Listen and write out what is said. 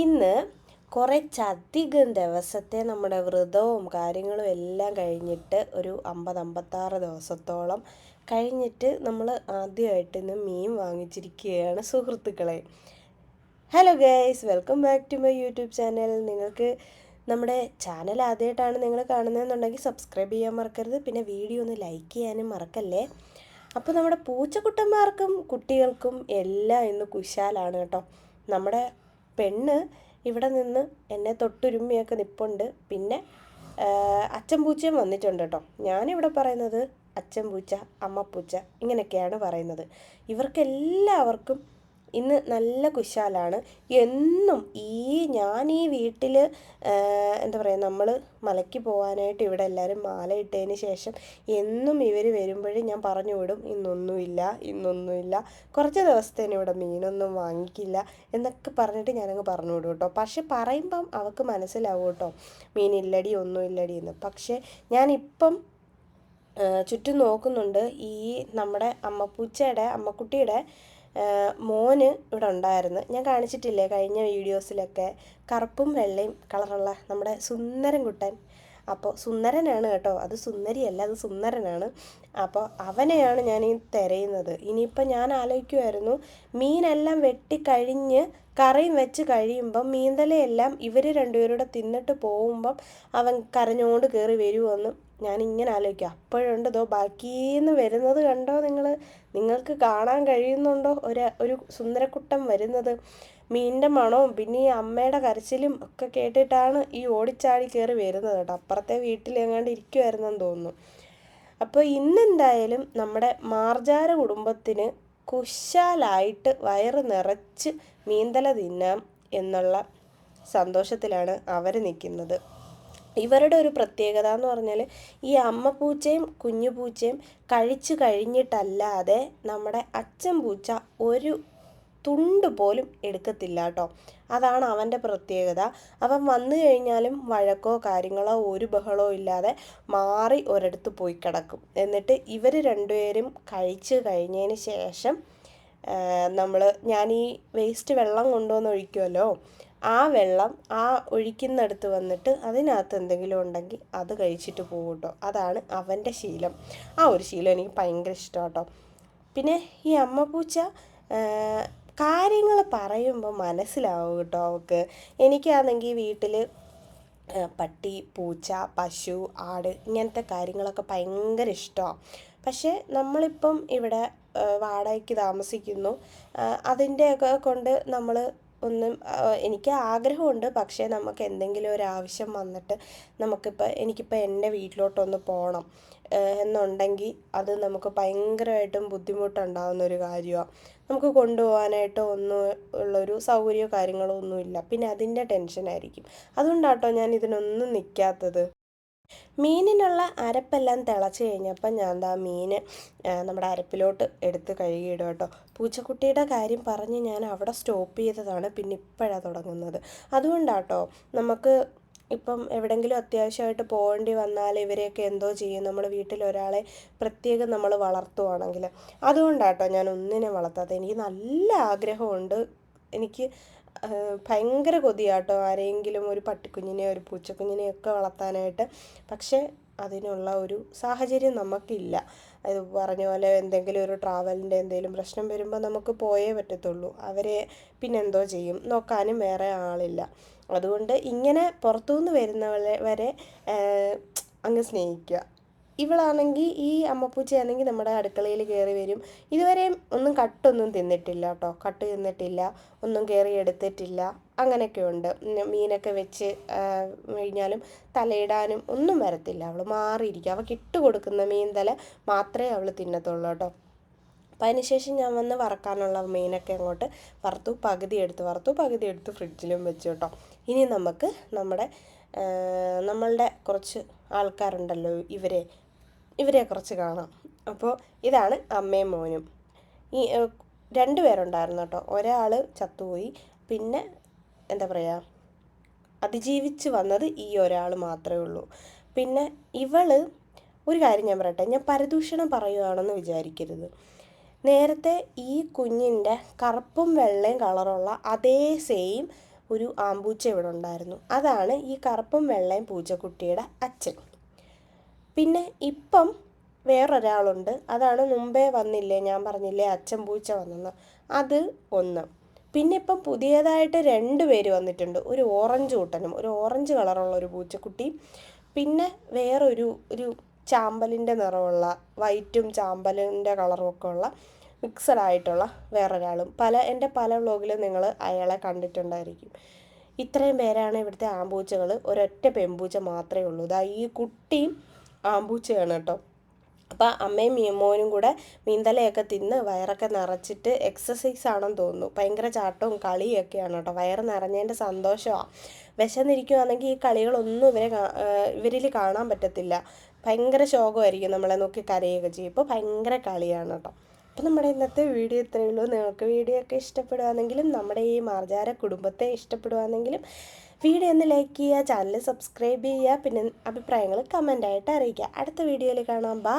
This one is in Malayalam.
ഇന്ന് കുറച്ചധികം ദിവസത്തെ നമ്മുടെ വ്രതവും കാര്യങ്ങളും എല്ലാം കഴിഞ്ഞിട്ട് ഒരു അമ്പത് അമ്പത്താറ് ദിവസത്തോളം കഴിഞ്ഞിട്ട് നമ്മൾ ആദ്യമായിട്ട് ഇന്ന് മീൻ വാങ്ങിച്ചിരിക്കുകയാണ് സുഹൃത്തുക്കളെ. Hello guys welcome back to my YouTube channel നിങ്ങൾക്ക് നമ്മുടെ ചാനൽ ആദ്യമായിട്ടാണ് നിങ്ങൾ കാണുന്നതെന്നുണ്ടെങ്കിൽ സബ്സ്ക്രൈബ് ചെയ്യാൻ മറക്കരുത്. പിന്നെ വീഡിയോ ഒന്ന് ലൈക്ക് ചെയ്യാനും മറക്കല്ലേ. അപ്പോൾ നമ്മുടെ പൂച്ചക്കുട്ടന്മാർക്കും കുട്ടികൾക്കും എല്ലാം ഇന്ന് കുശാലാണ് കേട്ടോ. നമ്മുടെ പെണ്ണ് ഇവിടെ നിന്ന് എന്നെ തൊട്ടുരുമ്മിയൊക്കെ നിപ്പുണ്ട്. പിന്നെ അച്ഛൻ പൂച്ചയും വന്നിട്ടുണ്ട് കേട്ടോ. ഞാനിവിടെ പറയുന്നത് അച്ഛൻ പൂച്ച അമ്മ പൂച്ച ഇങ്ങനെയൊക്കെയാണ് പറയുന്നത്. ഇവർക്കെല്ലാവർക്കും ഇന്ന് നല്ല കുശാലാണ്. എന്നും ഈ ഞാൻ ഈ വീട്ടിൽ എന്താ പറയുക നമ്മൾ മലയ്ക്ക് പോകാനായിട്ട് ഇവിടെ എല്ലാവരും മാല ഇട്ടതിന് ശേഷം എന്നും ഇവർ വരുമ്പോഴും ഞാൻ പറഞ്ഞു വിടും ഇന്നൊന്നുമില്ല ഇന്നൊന്നുമില്ല. കുറച്ച് ദിവസത്തേന് ഇവിടെ മീനൊന്നും വാങ്ങിക്കില്ല എന്നൊക്കെ പറഞ്ഞിട്ട് ഞാനങ്ങ് പറഞ്ഞു വിടും കേട്ടോ. പക്ഷെ പറയുമ്പം അവൾക്ക് മനസ്സിലാവും കേട്ടോ മീനില്ലടി ഒന്നുമില്ലടി എന്ന്. പക്ഷേ ഞാനിപ്പം ചുറ്റും നോക്കുന്നുണ്ട് ഈ നമ്മുടെ അമ്മപ്പൂച്ചയുടെ അമ്മക്കുട്ടിയുടെ മോന് ഇവിടെ ഉണ്ടായിരുന്നു. ഞാൻ കാണിച്ചിട്ടില്ലേ കഴിഞ്ഞ വീഡിയോസിലൊക്കെ? കറുപ്പും വെള്ളയും കളറുള്ള നമ്മുടെ സുന്ദരൻ കുട്ടൻ. അപ്പോൾ സുന്ദരനാണ് കേട്ടോ. അത് സുന്ദരിയല്ല അത് സുന്ദരനാണ്. അപ്പോൾ അവനെയാണ് ഞാൻ ഈ തിരയുന്നത്. ഇനിയിപ്പോൾ ഞാൻ ആലോചിക്കുമായിരുന്നു മീനെല്ലാം വെട്ടിക്കഴിഞ്ഞ് കറിയും വെച്ച് കഴിയുമ്പം മീന്തലയെല്ലാം ഇവർ രണ്ടുപേരൂടെ തിന്നിട്ട് പോകുമ്പം അവൻ കരഞ്ഞുകൊണ്ട് കയറി വരുമെന്ന് ഞാൻ ഇങ്ങനെ അപ്പോഴുണ്ട് ഇതോ ബാക്കിന്ന് വരുന്നത് കണ്ടോ നിങ്ങൾ നിങ്ങൾക്ക് കാണാൻ കഴിയുന്നുണ്ടോ ഒരു ഒരു സുന്ദരക്കുട്ടം വരുന്നത്? മീനിന്റെ മണവും പിന്നെ ഈ അമ്മയുടെ കരച്ചിലും ഒക്കെ കേട്ടിട്ടാണ് ഈ ഓടിച്ചാടി കയറി വരുന്നത് കേട്ടോ. അപ്പുറത്തെ വീട്ടിൽ എങ്ങാണ്ട് ഇരിക്കുമായിരുന്നെന്ന് തോന്നുന്നു. അപ്പോൾ ഇന്നെന്തായാലും നമ്മുടെ മാർജാര കുടുംബത്തിന് കുശാലായിട്ട് വയറ് നിറച്ച് മീന്തല തിന്നാം എന്നുള്ള സന്തോഷത്തിലാണ് അവർ നിൽക്കുന്നത്. ഇവരുടെ ഒരു പ്രത്യേകത എന്ന് പറഞ്ഞാൽ ഈ അമ്മ പൂച്ചയും കുഞ്ഞു പൂച്ചയും കഴിച്ചു കഴിഞ്ഞിട്ടല്ലാതെ നമ്മുടെ അച്ഛൻ പൂച്ച ഒരു തുണ്ട് പോലും എടുക്കത്തില്ല കേട്ടോ. അതാണ് അവന്റെ പ്രത്യേകത. അവൻ വന്നു കഴിഞ്ഞാലും വഴക്കോ കാര്യങ്ങളോ ഒരു ബഹളോ ഇല്ലാതെ മാറി ഒരിടത്ത് പോയി കിടക്കും. എന്നിട്ട് ഇവർ രണ്ടുപേരും കഴിച്ചു കഴിഞ്ഞതിന് ശേഷം നമ്മൾ ഞാൻ ഈ വേസ്റ്റ് വെള്ളം കൊണ്ടുവന്ന് ഒഴിക്കുമല്ലോ ആ വെള്ളം ആ ഒഴിക്കുന്നിടത്ത് വന്നിട്ട് അതിനകത്ത് എന്തെങ്കിലും ഉണ്ടെങ്കിൽ അത് കഴിച്ചിട്ട് പോകും കേട്ടോ അതാണ് അവന്റെ ശീലം. ആ ഒരു ശീലം എനിക്ക് ഭയങ്കര ഇഷ്ടം കേട്ടോ പിന്നെ ഈ അമ്മ പൂച്ച കാര്യങ്ങൾ പറയുമ്പോൾ മനസ്സിലാവും കേട്ടോ അവൾക്ക്. എനിക്കാണെങ്കിൽ വീട്ടിൽ പട്ടി പൂച്ച പശു ആട് ഇങ്ങനത്തെ കാര്യങ്ങളൊക്കെ ഭയങ്കര ഇഷ്ടമാണ്. പക്ഷേ നമ്മളിപ്പം ഇവിടെ വാടകയ്ക്ക് താമസിക്കുന്നു. അതിന്റെയൊക്കെ കൊണ്ട് നമ്മൾ ഒന്നും എനിക്ക് ആഗ്രഹമുണ്ട്. പക്ഷേ നമുക്ക് എന്തെങ്കിലും ഒരു ആവശ്യം വന്നിട്ട് നമുക്കിപ്പോൾ എനിക്കിപ്പോൾ എന്റെ വീട്ടിലോട്ടൊന്ന് പോകണം എന്നുണ്ടെങ്കിൽ അത് നമുക്ക് ഭയങ്കരമായിട്ടും ബുദ്ധിമുട്ടുണ്ടാകുന്ന ഒരു കാര്യമാണ് നമുക്ക് കൊണ്ടുപോകാനായിട്ടോ ഒന്നും ഉള്ളൊരു സൗകര്യമോ കാര്യങ്ങളോ ഒന്നുമില്ല. പിന്നെ അതിന്റെ ടെൻഷനായിരിക്കും. അതുകൊണ്ടാട്ടോ ഞാൻ ഇതിനൊന്നും നിൽക്കാത്തത് മീനിനുള്ള അരപ്പെല്ലാം തിളച്ച് കഴിഞ്ഞപ്പോൾ ഞാൻ ദാ മീൻ നമ്മുടെ അരപ്പിലോട്ട് എടുത്ത് കഴുകിയിടും കേട്ടോ. പൂച്ചക്കുട്ടിയുടെ കാര്യം പറഞ്ഞ് ഞാൻ അവിടെ സ്റ്റോപ്പ് ചെയ്തതാണ് പിന്നെ ഇപ്പോഴാണ് തുടങ്ങുന്നത്. അതുകൊണ്ടാട്ടോ നമുക്ക് ഇപ്പം എവിടെങ്കിലും അത്യാവശ്യമായിട്ട് പോകേണ്ടി വന്നാൽ ഇവരെയൊക്കെ എന്തോ ചെയ്യും. നമ്മൾ വീട്ടിൽ ഒരാളെ പ്രത്യേകം നമ്മൾ വളർത്തുവാണെങ്കിൽ. അതുകൊണ്ടാട്ടോ ഞാൻ ഒന്നിനെ വളർത്താത്തത്. എനിക്ക് നല്ല ആഗ്രഹമുണ്ട്. എനിക്ക് ഭയങ്കര കൊതിയാട്ടോ ആരെങ്കിലും ഒരു പട്ടിക്കുഞ്ഞിനെ ഒരു പൂച്ചക്കുഞ്ഞിനെ ഒക്കെ വളർത്താനായിട്ട്. പക്ഷേ അതിനുള്ള ഒരു സാഹചര്യം നമുക്കില്ല. അത് പറഞ്ഞ പോലെ എന്തെങ്കിലും ഒരു ട്രാവലിന്റെ എന്തെങ്കിലും പ്രശ്നം വരുമ്പോൾ നമുക്ക് പോയേ പറ്റത്തുള്ളൂ. അവരെ പിന്നെന്തോ ചെയ്യും. നോക്കാനും വേറെ ആളില്ല. അതുകൊണ്ട് ഇങ്ങനെ പുറത്തുനിന്ന് വരുന്നവരെ വരെ അങ്ങ് സ്നേഹിക്കുക. ഇവളാണെങ്കിൽ ഈ അമ്മപ്പൂച്ചയാണെങ്കിൽ നമ്മുടെ അടുക്കളയിൽ കയറി വരും. ഇതുവരെയും ഒന്നും കട്ടൊന്നും തിന്നിട്ടില്ല കേട്ടോ. കട്ട് തിന്നിട്ടില്ല. ഒന്നും കയറി എടുത്തിട്ടില്ല. അങ്ങനെയൊക്കെ ഉണ്ട്. മീനൊക്കെ വെച്ച് കഴിഞ്ഞാലും തലയിടാനും ഒന്നും വരത്തില്ല. അവൾ മാറിയിരിക്കും. അവൾക്ക് ഇട്ട് കൊടുക്കുന്ന മീൻ തല മാത്രമേ അവൾ തിന്നത്തുള്ളൂ കേട്ടോ. അപ്പം അതിനുശേഷം ഞാൻ വന്ന് വറക്കാനുള്ള മീനൊക്കെ അങ്ങോട്ട് വറുത്തു പകുതി എടുത്ത് വറുത്തു പകുതി എടുത്ത് ഫ്രിഡ്ജിലും വെച്ചു കേട്ടോ. ഇനി നമുക്ക് നമ്മുടെ നമ്മളുടെ കുറച്ച് ആൾക്കാരുണ്ടല്ലോ ഇവരെ ഇവരെ കുറച്ച് കാണാം. അപ്പോൾ ഇതാണ് അമ്മയും മോനും. ഈ രണ്ട് പേരുണ്ടായിരുന്നു കേട്ടോ. ഒരാൾ ചത്തുപോയി. പിന്നെ എന്താ പറയുക അതിജീവിച്ച് വന്നത് ഈ ഒരാൾ മാത്രമേ ഉള്ളൂ. പിന്നെ ഇവൾ ഒരു കാര്യം ഞാൻ പറയട്ടെ ഞാൻ പരദൂഷണം പറയുകയാണെന്ന് വിചാരിക്കരുത്. നേരത്തെ ഈ കുഞ്ഞിന്റെ കറുപ്പും വെള്ളയും കളറുള്ള അതേ സെയിം ഒരു ആമ്പൂച്ച ഇവിടെ ഉണ്ടായിരുന്നു. അതാണ് ഈ കറുപ്പും വെള്ളയും പൂച്ചക്കുട്ടിയുടെ അച്ഛൻ. പിന്നെ ഇപ്പം വേറൊരാളുണ്ട്. അതാണ് മുമ്പേ വന്നില്ലേ ഞാൻ പറഞ്ഞില്ലേ അച്ഛൻ പൂച്ച വന്നെന്ന്. അത് ഒന്ന്. പിന്നെ ഇപ്പം പുതിയതായിട്ട് രണ്ട് പേര് വന്നിട്ടുണ്ട്. ഒരു ഓറഞ്ച് കൂട്ടനും ഒരു ഓറഞ്ച് കളറുള്ള ഒരു പൂച്ചക്കുട്ടി. പിന്നെ വേറൊരു ഒരു ചാമ്പലിന്റെ നിറമുള്ള വൈറ്റും ചാമ്പലിന്റെ കളറും ഒക്കെ ഉള്ള മിക്സഡ് ആയിട്ടുള്ള വേറൊരാളും. പല എന്റെ പല വ്ളോഗിലും നിങ്ങൾ അയാളെ കണ്ടിട്ടുണ്ടായിരിക്കും. ഇത്രയും പേരാണ് ഇവിടുത്തെ ആമ്പൂച്ചകൾ ഒരൊറ്റ പെമ്പൂച്ച മാത്രമേ ഉള്ളൂ. ഇതാ ഈ കുട്ടിയും ആമ്പൂച്ചയാണ് കേട്ടോ. അപ്പോൾ അമ്മയും മീമോനും കൂടെ മീന്തലയൊക്കെ തിന്ന് വയറൊക്കെ നിറച്ചിട്ട് എക്സസൈസ് ആണെന്ന് തോന്നുന്നു. ഭയങ്കര ചാട്ടവും കളിയൊക്കെയാണ് കേട്ടോ. വയറ് നിറഞ്ഞതിന്റെ സന്തോഷമാണ് വിശന്നിരിക്കുകയാണെങ്കിൽ ഈ കളികളൊന്നും ഇവരെ ഇവരിൽ കാണാൻ പറ്റത്തില്ല. ഭയങ്കര ശോകമായിരിക്കും നമ്മളെ നോക്കി കരയുകയൊക്കെ ചെയ്യും. ഇപ്പോൾ ഭയങ്കര കളിയാണ് കേട്ടോ. അപ്പോൾ നമ്മുടെ ഇന്നത്തെ വീഡിയോ ഇത്രയേ ഉള്ളൂ. നിങ്ങൾക്ക് വീഡിയോ ഒക്കെ ഇഷ്ടപ്പെടുകയാണെങ്കിലും നമ്മുടെ ഈ മാർജാര കുടുംബത്തെ ഇഷ്ടപ്പെടുകയാണെങ്കിലും വീഡിയോ ഒന്ന് ലൈക്ക് ചെയ്യുക ചാനൽ സബ്സ്ക്രൈബ് ചെയ്യുക പിന്നെ അഭിപ്രായങ്ങൾ കമന്റായിട്ട് അറിയിക്കുക. അടുത്ത വീഡിയോയിൽ കാണാം. ബാ